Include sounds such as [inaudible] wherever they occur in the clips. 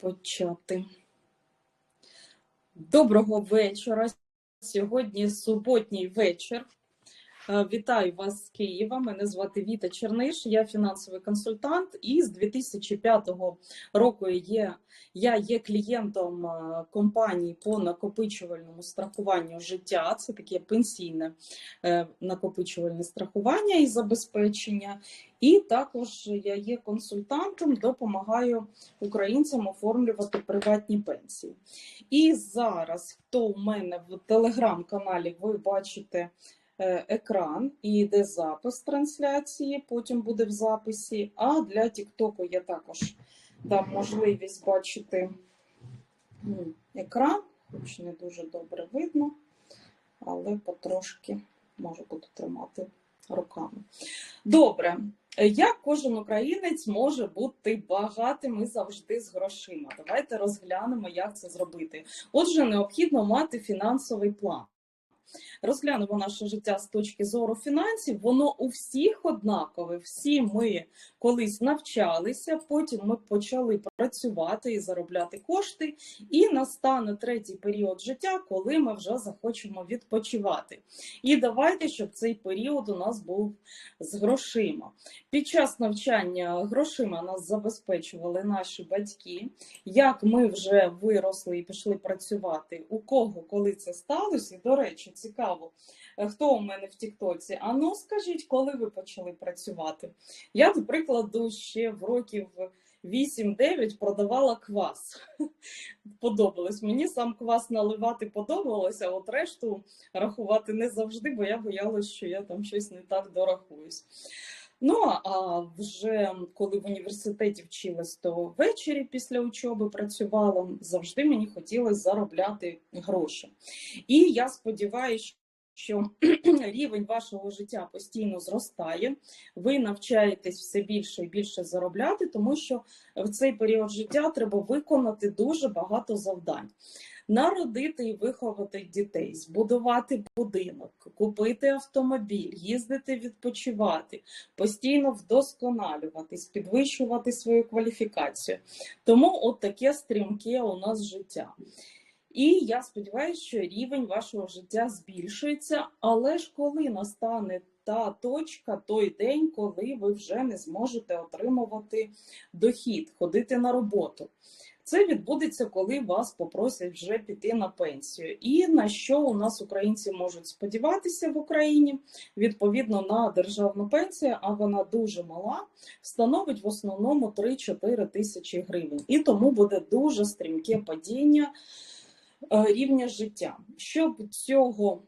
почати. Доброго вечора. Сьогодні суботній вечір. Е, Вітаю вас з Києва. Мене звати Віта Черниш, я фінансовий консультант. І з 2005 року є, я є клієнтом е, компанії по накопичувальному страхуванню життя. Це таке пенсійне е, накопичувальне страхування і забезпечення. І також я є консультантом, допомагаю українцям оформлювати приватні пенсії. І зараз, хто у мене в телеграм-каналі, ви бачите екран і йде запис трансляції, потім буде в записі. А для Тіктоку я також дам можливість бачити екран, хоч не дуже добре видно, але потрошки можу буду тримати руками. Добре. Як кожен українець може бути багатим і завжди з грошима? Давайте розглянемо, як це зробити. Отже, необхідно мати фінансовий план. Розглянемо наше життя з точки зору фінансів. Воно у всіх однакове. Всі ми колись навчалися, потім ми почали працювати і заробляти кошти. І настане третій період життя, коли ми вже захочемо відпочивати. І давайте, щоб цей період у нас був з грошима. Під час навчання грошима нас забезпечували наші батьки. Як ми вже виросли і пішли працювати, у кого коли це сталося? До речі, цікаво, е, хто у мене в Тіктоці? А ну скажіть, коли ви почали працювати? Я, до прикладу, ще в років 8-9 продавала квас. [laughs] Подобалось. Мені сам квас наливати подобалося, а от решту рахувати не завжди, бо я боялась, що я там щось не так дорахуюсь. Ну а вже коли в університеті вчилась, то ввечері після учоби працювала, завжди мені хотілося заробляти гроші. І я сподіваюся, що [clears throat] рівень вашого життя постійно зростає, ви навчаєтесь все більше і більше заробляти, тому що в цей період життя треба виконати дуже багато завдань. Народити і виховати дітей, збудувати будинок, купити автомобіль, їздити відпочивати, постійно вдосконалюватись, підвищувати свою кваліфікацію. Тому от таке стрімке у нас життя. І я сподіваюся, що рівень вашого життя збільшується, але ж коли настане та точка, той день, коли ви вже не зможете отримувати дохід, ходити на роботу. Це відбудеться, коли вас попросять вже піти на пенсію. І на що у нас українці можуть сподіватися в Україні відповідно на державну пенсію, а вона дуже мала, становить в основному 3-4 тисячі гривень. І тому буде дуже стрімке падіння рівня життя. Щоб цього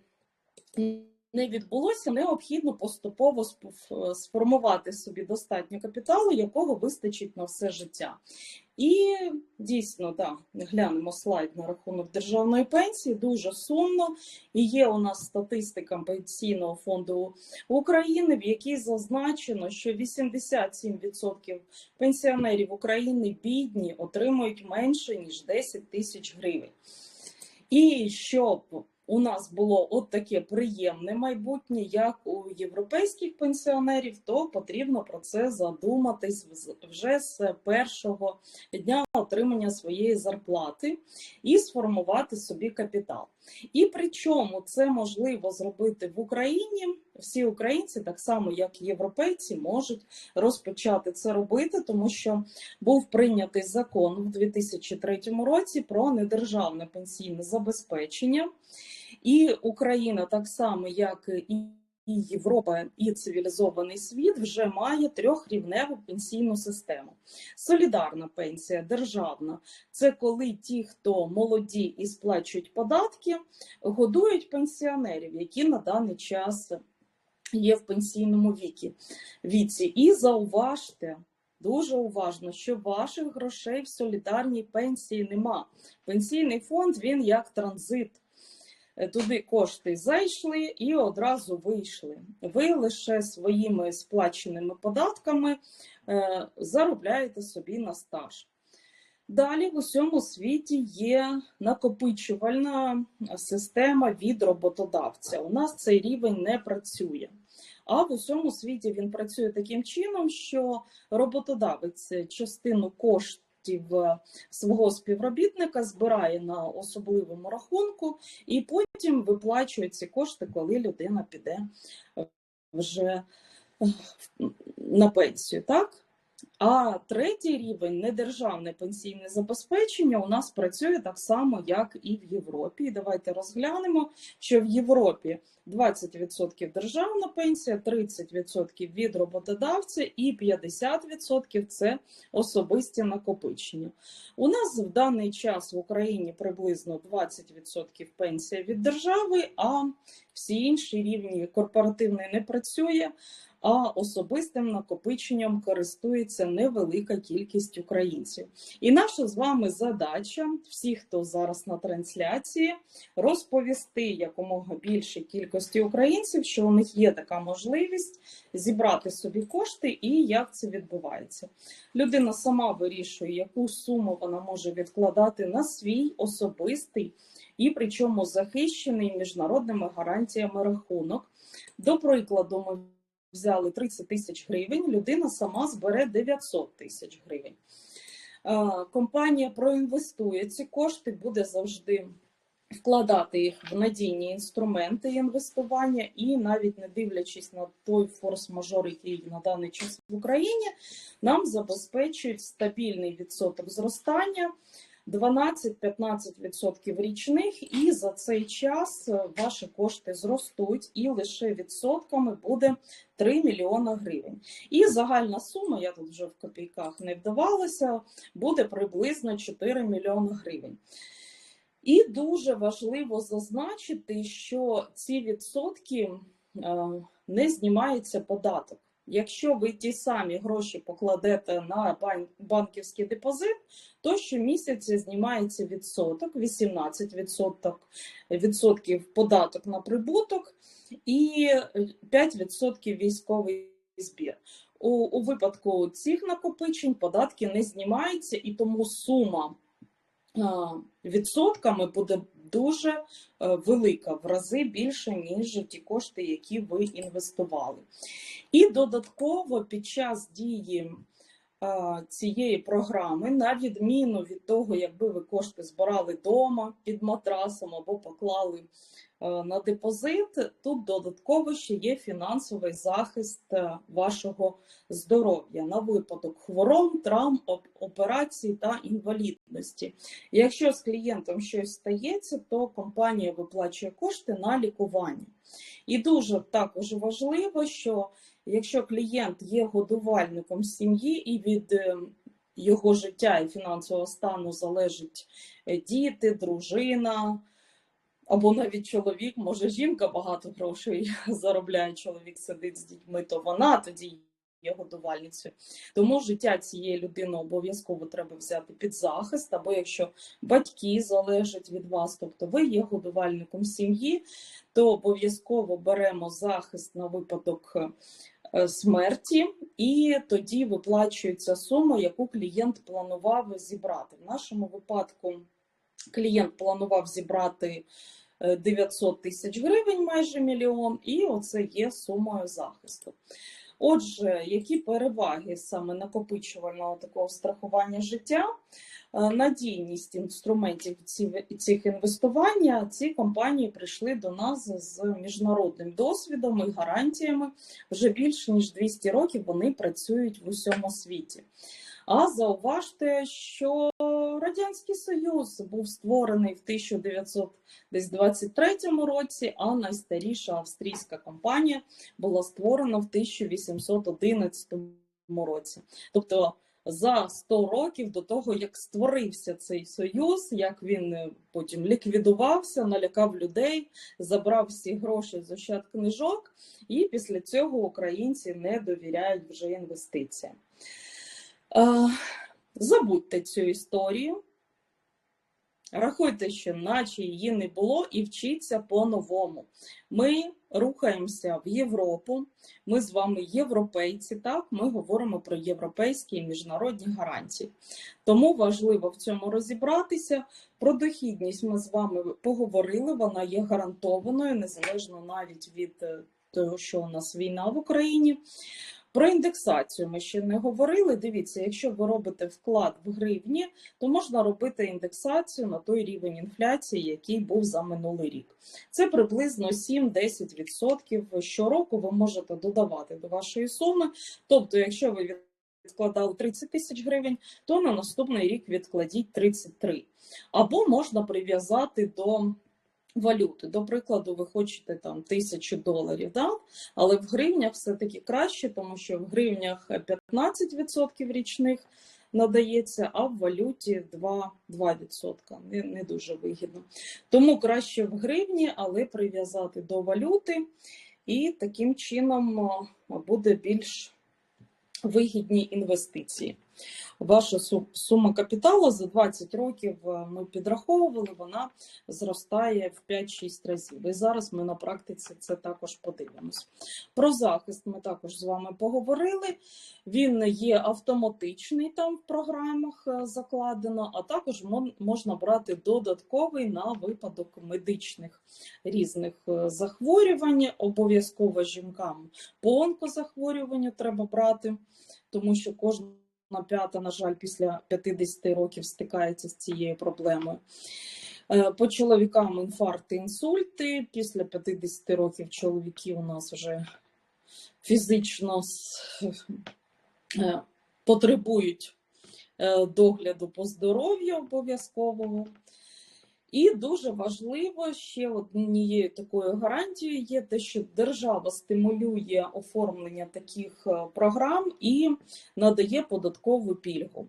не відбулося, необхідно поступово сформувати собі достатньо капіталу, якого вистачить на все життя. І дійсно, да, глянемо слайд на рахунок державної пенсії. Дуже сумно. І є у нас статистика пенсійного фонду України, в якій зазначено, що 87% пенсіонерів України бідні отримують менше ніж 10 тисяч гривень. І щоб у нас було от таке приємне майбутнє, як у європейських пенсіонерів, то потрібно про це задуматись вже з першого дня отримання своєї зарплати і сформувати собі капітал. І причому це можливо зробити в Україні. Всі українці, так само як і європейці, можуть розпочати це робити, тому що був прийнятий закон у 2003 році про недержавне пенсійне забезпечення. І Україна, так само як і і Європа, і цивілізований світ вже має трьохрівневу пенсійну систему. Солідарна пенсія, державна це коли ті, хто молоді і сплачують податки, годують пенсіонерів, які на даний час є в пенсійному віці. І зауважте. Дуже уважно, що ваших грошей в солідарній пенсії нема. Пенсійний фонд він як транзит. Е, Туди кошти зайшли і одразу вийшли. Ви лише своїми сплаченими податками е, заробляєте собі на стаж. Далі в усьому світі є накопичувальна система від роботодавця. У нас цей рівень не працює. А в усьому світі він працює таким чином, що роботодавець частину коштів коштів е, свого співробітника, збирає на особливому рахунку, і потім виплачує ці кошти, коли людина піде е, вже е, на пенсію. Так? А третій рівень недержавне пенсійне забезпечення у нас працює так само, як і в Європі. Давайте розглянемо, що в Європі 20% державна пенсія, 30% від роботодавця і 50% це особисті накопичення. У нас в даний час в Україні приблизно 20% пенсія від держави, а всі інші рівні корпоративний не працює а особистим накопиченням користується невелика кількість українців. І наша з вами задача, всі, хто зараз на трансляції, розповісти якомога більшій кількості українців, що у них є така можливість зібрати собі кошти і як це відбувається. Людина сама вирішує, яку суму вона може відкладати на свій особистий і причому захищений міжнародними гарантіями рахунок. До прикладу, ми взяли 30 тисяч гривень, людина сама збере 900 тисяч гривень. Е, компанія проінвестує ці кошти, буде завжди вкладати їх в надійні інструменти інвестування, і навіть не дивлячись на той форс-мажор, який на даний час в Україні, нам забезпечують стабільний відсоток зростання. 12-15% річних, і за цей час е, ваші кошти зростуть, і лише відсотками буде 3 мільйона гривень. І загальна сума, я тут вже в копійках не вдавалася, буде приблизно 4 мільйони гривень. І дуже важливо зазначити, що ці відсотки е, не знімається податок. Якщо ви ті самі гроші покладете на банківський депозит, то щомісяця знімається відсоток, 18% відсотків податок на прибуток і 5% військовий збір. У, у випадку цих накопичень податки не знімаються, і тому сума відсотками буде дуже е, велика, в рази більше, ніж ті кошти, які ви інвестували. І додатково під час дії цієї програми, на відміну від того, якби ви кошти збирали вдома під матрасом або поклали на депозит, тут додатково ще є фінансовий захист е, вашого здоров'я на випадок хвороб, травм, операцій та інвалідності. Якщо з клієнтом щось стається, то компанія виплачує кошти на лікування. І дуже також важливо, що якщо клієнт є годувальником сім'ї і від е, його життя і фінансового стану залежить е, діти, дружина. Або навіть чоловік, може жінка багато грошей [laughs] заробляє, чоловік сидить з дітьми, то вона тоді є годувальницею. Тому життя цієї людини обов'язково треба взяти під захист, або якщо батьки залежать від вас, тобто ви є годувальником сім'ї, то обов'язково беремо захист на випадок Е, смерті, і тоді виплачується сума, яку клієнт планував зібрати. В нашому випадку клієнт планував зібрати 900 е, тисяч гривень, майже мільйон, і оце є сумою захисту. Отже, які переваги саме накопичувального такого страхування життя? Е, надійність інструментів цих інвестування, ці компанії прийшли до нас з міжнародним досвідом і гарантіями. Вже більше ніж 200 років вони працюють в усьому світі. А зауважте, що Радянський Союз був створений в 1923 році, а найстаріша австрійська компанія була створена в 1811 році. Тобто за 100 років до того, як створився цей союз, як він е, потім ліквідувався, налякав людей, забрав всі гроші з ощад книжок, і після цього українці не довіряють вже інвестиціям. Забудьте цю історію. Рахуйте, що наче її не було, і вчіться по-новому. Ми рухаємося в Європу, ми з вами європейці, так, ми говоримо про європейські і міжнародні гарантії. Тому важливо в цьому розібратися. Про дохідність ми з вами поговорили, вона є гарантованою, незалежно навіть від е, того, що у нас війна в Україні. Про індексацію ми ще не говорили. Дивіться, якщо ви робите вклад в гривні, то можна робити індексацію на той рівень інфляції, який був за минулий рік. Це приблизно 7-10%. Щороку ви можете додавати до вашої суми. Тобто, якщо ви відкладали 30 тисяч гривень, то на наступний рік відкладіть 33. Або можна прив'язати до валюти. До прикладу, ви хочете там тисячу доларів, да? але в гривнях все-таки краще, тому що в гривнях 15% річних надається, а в валюті 2%. 2%. Не, не дуже вигідно. Тому краще в гривні, але прив'язати до валюти, і таким чином буде більш вигідні інвестиції. Ваша сума капіталу за 20 років е, ми підраховували, вона зростає в 5-6 разів. І зараз ми на практиці це також подивимось. Про захист ми також з вами поговорили. Він є автоматичний там в програмах е, закладено, а також можна брати додатковий на випадок медичних різних е, захворювань. Обов'язково жінкам по онкозахворюванню треба брати, тому що кожна п'ята, на жаль, після 50 років стикається з цією проблемою. Е, По чоловікам інфаркти, інсульти. Після 50 років чоловіки у нас вже фізично е, потребують е, догляду по здоров'ю обов'язкового. І дуже важливо ще однією такою гарантією є те, що держава стимулює оформлення таких е, програм і надає податкову пільгу.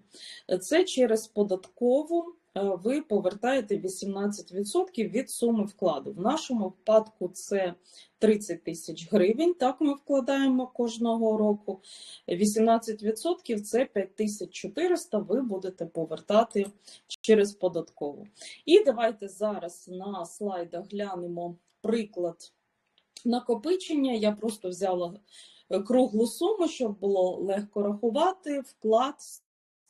Це через податкову ви повертаєте 18% від суми вкладу. В нашому випадку це 30 тисяч гривень. Так ми вкладаємо кожного року. 18% це 5400 ви будете повертати через податкову. І давайте зараз на слайдах глянемо приклад накопичення. Я просто взяла е, круглу суму, щоб було легко рахувати. Вклад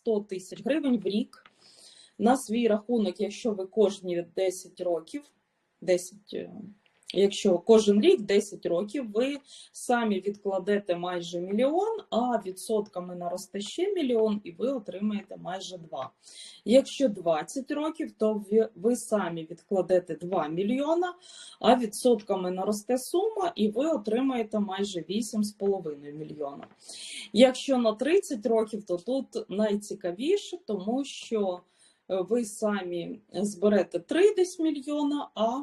100 тисяч гривень в рік на свій рахунок, якщо ви кожні 10 років, 10, е, якщо кожен рік 10 років, ви самі відкладете майже мільйон, а відсотками наросте ще мільйон, і ви отримаєте майже 2. Якщо 20 років, то ви, ви самі відкладете 2 мільйона, а відсотками наросте сума, і ви отримаєте майже 8,5 мільйона. Якщо на 30 років, то тут найцікавіше, тому що ви самі зберете 3 десь мільйона, а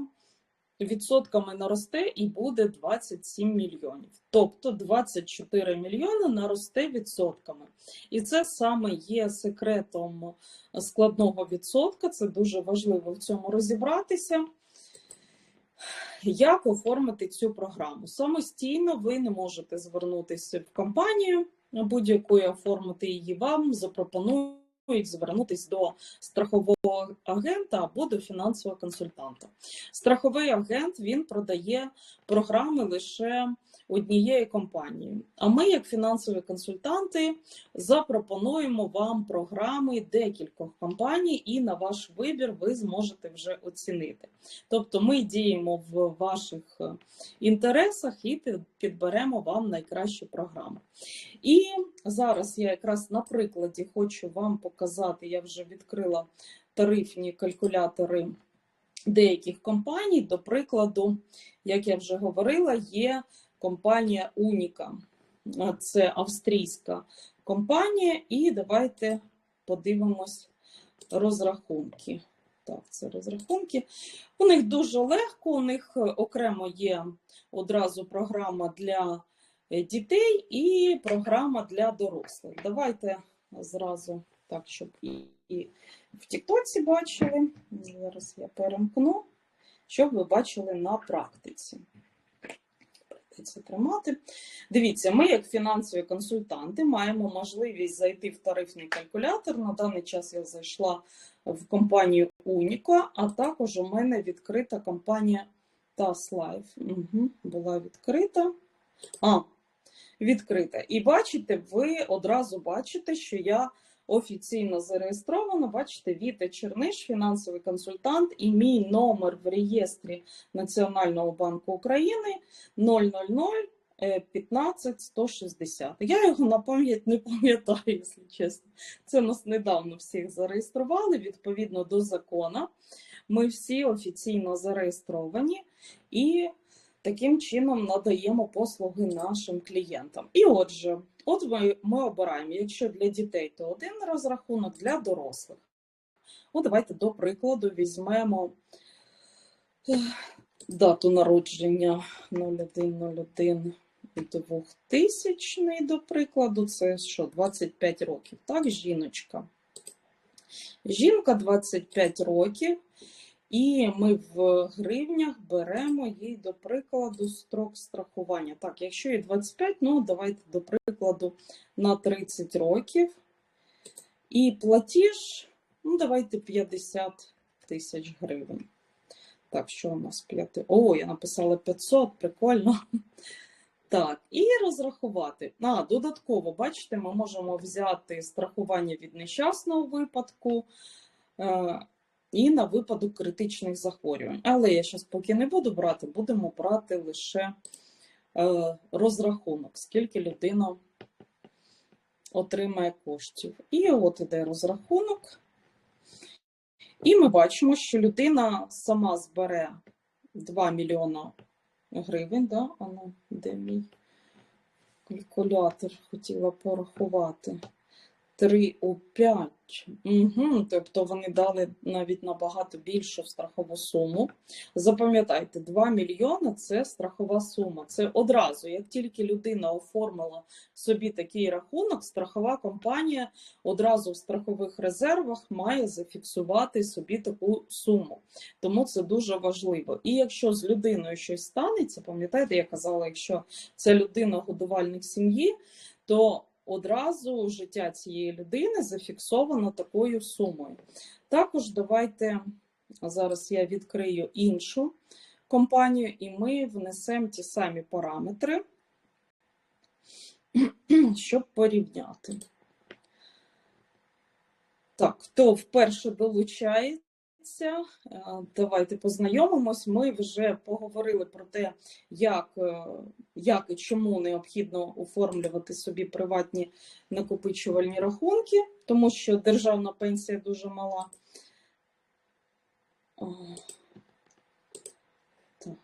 відсотками наросте і буде 27 мільйонів. Тобто 24 мільйони наросте відсотками. І це саме є секретом складного відсотка. Це дуже важливо в цьому розібратися. Як оформити цю програму? Самостійно ви не можете звернутися в компанію будь-яку і оформити її вам, запропонують звернутися до страхового агента або до фінансового консультанта. Страховий агент він продає програми лише однієї компанії. А ми, як фінансові консультанти, запропонуємо вам програми декількох компаній, і на ваш вибір ви зможете вже оцінити. Тобто ми діємо в ваших інтересах і підберемо вам найкращу програму. І зараз я якраз на прикладі хочу вам показати, я вже відкрила тарифні калькулятори деяких компаній. До прикладу, як я вже говорила, є компанія Уніка. Це австрійська компанія, і давайте подивимось розрахунки. Так, це розрахунки. У них дуже легко, у них окремо є одразу програма для е, дітей і програма для дорослих. Давайте зразу так, щоб і, і в Тіктоці бачили. Зараз я перемкну, щоб ви бачили на практиці. Це тримати. Дивіться, ми, як фінансові консультанти, маємо можливість зайти в тарифний калькулятор. На даний час я зайшла в компанію Уніко, а також у мене відкрита компанія TasLife. Угу, була відкрита. А, відкрита. І бачите, ви одразу бачите, що я офіційно зареєстрована. Бачите, Віта Черниш, фінансовий консультант, і мій номер в реєстрі Національного банку України 000 е, 15 160. Я його на пам'ять не пам'ятаю, якщо чесно. Це нас недавно всіх зареєстрували відповідно до закону. Ми всі офіційно зареєстровані і таким чином надаємо послуги нашим клієнтам. І отже, от ми, ми обираємо, якщо для дітей, то один розрахунок для дорослих. От давайте до прикладу візьмемо дату народження 0101 2000 до прикладу, це що, 25 років, так, жіночка. Жінка 25 років, і ми в гривнях беремо їй, до прикладу, строк страхування. Так, якщо їй 25, ну давайте, до прикладу, на 30 років. І платіж, ну давайте 50 тисяч гривень. Так, що у нас 5? О, я написала 500, прикольно. Так, і розрахувати. А, додатково, бачите, ми можемо взяти страхування від нещасного випадку е, і на випадок критичних захворювань. Але я зараз поки не буду брати, будемо брати лише е, розрахунок, скільки людина отримає коштів. І от іде розрахунок. І ми бачимо, що людина сама збере 2 мільйона гривень. Да? А ну, де мій калькулятор? Хотіла порахувати. 3 у 5. Угу, тобто вони дали навіть набагато більшу страхову суму. Запам'ятайте, 2 мільйони це страхова сума. Це одразу, як тільки людина оформила собі такий рахунок, страхова компанія одразу в страхових резервах має зафіксувати собі таку суму. Тому це дуже важливо. І якщо з людиною щось станеться, пам'ятаєте, я казала, якщо це людина годувальник сім'ї, то одразу життя цієї людини зафіксовано такою сумою. Також давайте зараз я відкрию іншу компанію, і ми внесемо ті самі параметри, [clears throat] щоб порівняти. Так, хто вперше долучається, давайте познайомимось. Ми вже поговорили про те, як, е, як і чому необхідно оформлювати собі приватні накопичувальні рахунки, тому що державна пенсія дуже мала. Так.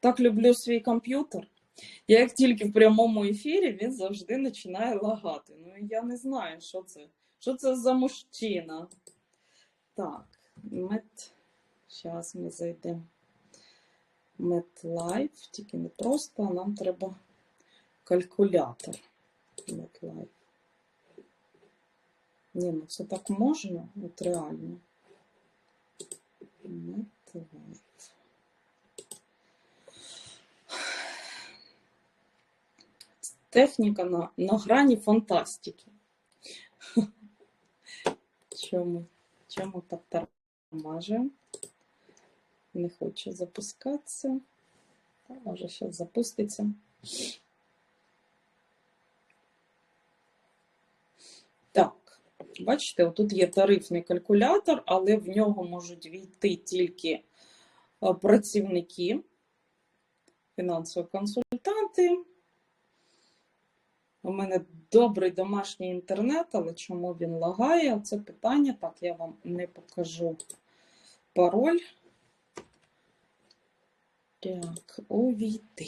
Так люблю свій комп'ютер. Я як тільки в прямому ефірі, він завжди починає лагати. Ну я не знаю, що це. Що це за мужчина? Так, мет. Зараз ми зайдемо. MetLife, тільки не просто, а нам треба калькулятор. MetLife. Ні, ну це так можна, от реально. MetLife. Техніка на, на грані фантастики. [laughs] Чому, чому так тормажуємо? Не хоче запускатися. Та, може, зараз запуститься. Так, бачите, отут є тарифний калькулятор, але в нього можуть війти тільки е, працівники, фінансові консультанти. У мене добрий домашній інтернет, але чому він лагає? Це питання. Так, я вам не покажу пароль. Так, увійти.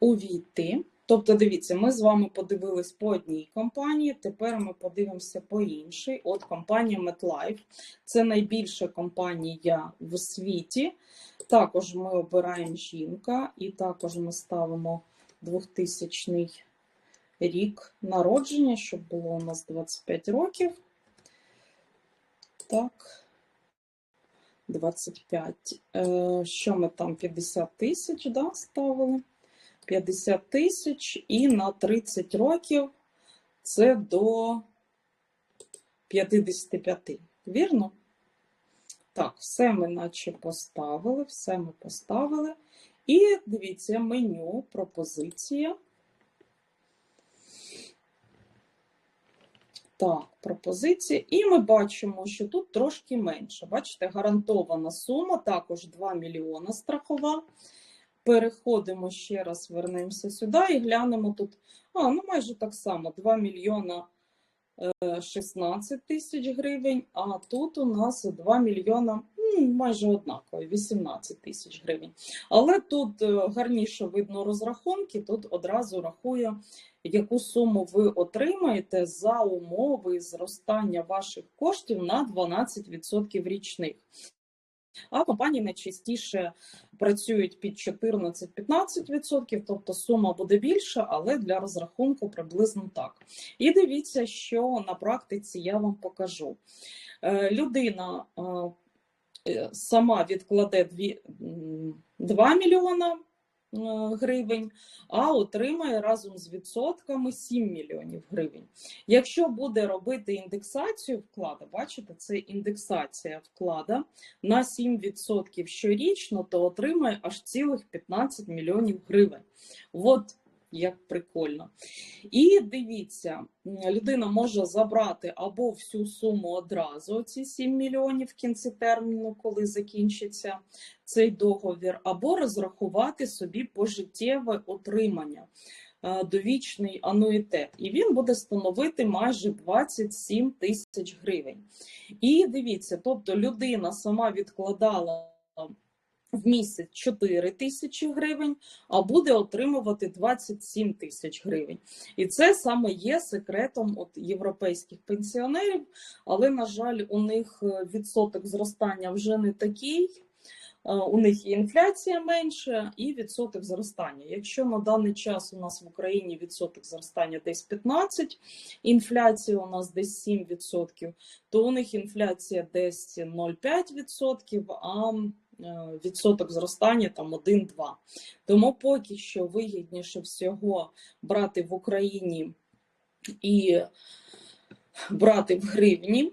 Увійти. Тобто, дивіться, ми з вами подивились по одній компанії, тепер ми подивимося по іншій. От компанія MetLife. Це найбільша компанія в світі. Також ми обираємо жінка, і також ми ставимо 2000 рік народження, щоб було у нас 25 років. Так. 25. Е, Що ми там 50 тисяч да, ставили? 50 тисяч і на 30 років це до 55. Вірно? Так, все ми наче поставили, все ми поставили. І дивіться, меню, пропозиція. Так, пропозиції. І ми бачимо, що тут трошки менше. Бачите, гарантована сума, також 2 мільйона страхова. переходимо ще раз, вернемося сюди і глянемо тут. А, ну майже так само: 2 мільйона е, 16 тисяч гривень, а тут у нас 2 мільйона, майже однаково, 18 тисяч гривень. Але тут е, гарніше видно розрахунки, тут одразу рахує, яку суму ви отримаєте за умови зростання ваших коштів на 12% річних. А компанії найчастіше працюють під 14-15%, тобто сума буде більша, але для розрахунку приблизно так. І дивіться, що на практиці я вам покажу. Е, Людина е, сама відкладе 2 мільйона е, гривень, а отримає разом з відсотками 7 мільйонів гривень. Якщо буде робити індексацію вклада, бачите, це індексація вклада на 7% щорічно, то отримає аж цілих 15 мільйонів гривень. От як прикольно. І дивіться, людина може забрати або всю суму одразу, ці 7 мільйонів в кінці терміну, коли закінчиться цей договір, або розрахувати собі пожиттєве отримання. е, Довічний ануїтет, і він буде становити майже 27 тисяч гривень. І дивіться, тобто людина сама відкладала в місяць 4 тисячі гривень, а буде отримувати 27 тисяч гривень. І це саме є секретом от європейських пенсіонерів, але, на жаль, у них е, відсоток зростання вже не такий. Е, У них і інфляція менша, і відсоток зростання. Якщо на даний час у нас в Україні відсоток зростання десь 15, інфляція у нас десь 7%, то у них інфляція десь 0,5%, а відсоток зростання там 1-2. Тому поки що вигідніше всього брати в Україні і брати в гривні,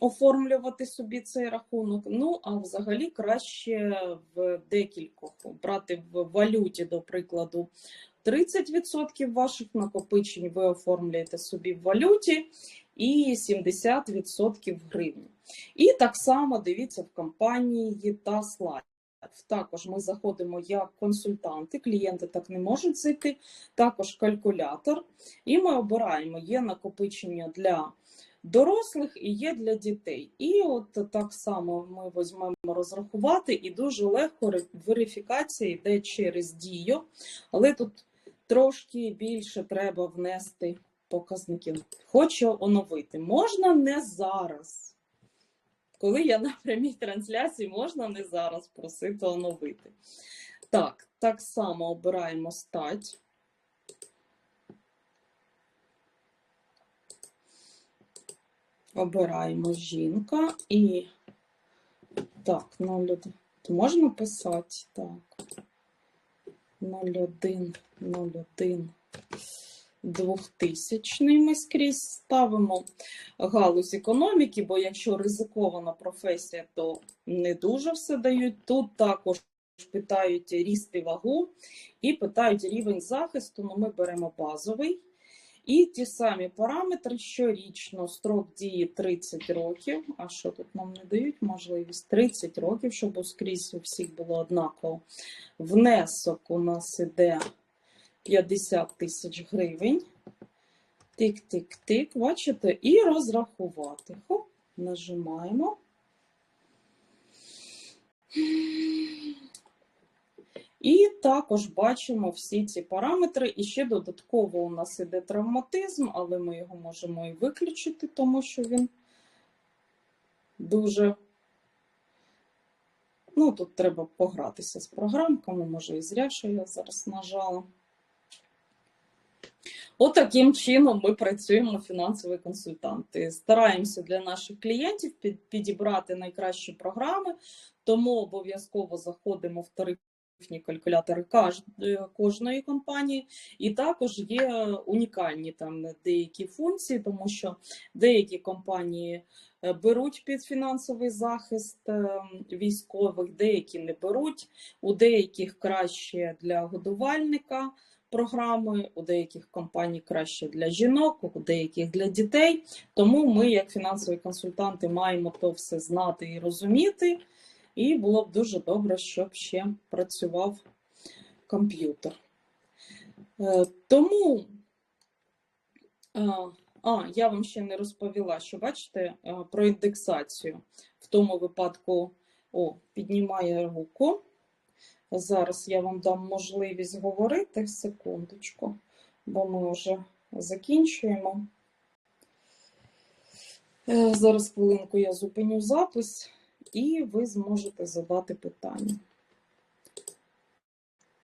оформлювати собі цей рахунок. Ну, а взагалі краще в декількох брати в валюті, до прикладу, 30% ваших накопичень ви оформлюєте собі в валюті і 70% в гривні. І так само дивіться в компанії Таслайф. Також ми заходимо як консультанти, клієнти так не можуть зайти, також калькулятор. І ми обираємо є накопичення для дорослих і є для дітей. І от так само ми візьмемо розрахувати, і дуже легко верифікація йде через дію, але тут трошки більше треба внести показників. Хочу оновити. Можна не зараз. Коли я на прямій трансляції, можна не зараз просити оновити. Так, так само обираємо стать. Обираємо жінка і так, 01. Можна писати так. 01, 01. 2000 ми скрізь ставимо галузь економіки, бо якщо ризикована професія, то не дуже все дають. Тут також питають ріст і вагу і питають рівень захисту, ну ми беремо базовий. І ті самі параметри щорічно, строк дії 30 років. А що тут нам не дають? Можливість 30 років, щоб скрізь у всіх було однаково. Внесок у нас іде 50 тисяч гривень. Тик-тик-тик, бачите, і розрахувати. Хоп, нажимаємо. І також бачимо всі ці параметри. І ще додатково у нас іде травматизм, але ми його можемо і виключити, тому що він дуже. Ну, тут треба погратися з програмками, може і зря, що я зараз нажала. Отаким чином ми працюємо фінансові консультанти. Стараємося для наших клієнтів підібрати найкращі програми, тому обов'язково заходимо в тарифні калькулятори кожної компанії, і також є унікальні там деякі функції, тому що деякі компанії е, беруть під фінансовий захист е, військових, деякі не беруть, у деяких краще для годувальника програми, у деяких компаній краще для жінок, у деяких для дітей. Тому ми, як фінансові консультанти, маємо то все знати і розуміти. І було б дуже добре, щоб ще працював комп'ютер. Е, Тому, а, а, я вам ще не розповіла, що бачите е, про індексацію. В тому випадку, о, піднімає руку. Зараз я вам дам можливість говорити секундочку, бо ми вже закінчуємо. Е, Зараз хвилинку я зупиню запис, і ви зможете задати питання.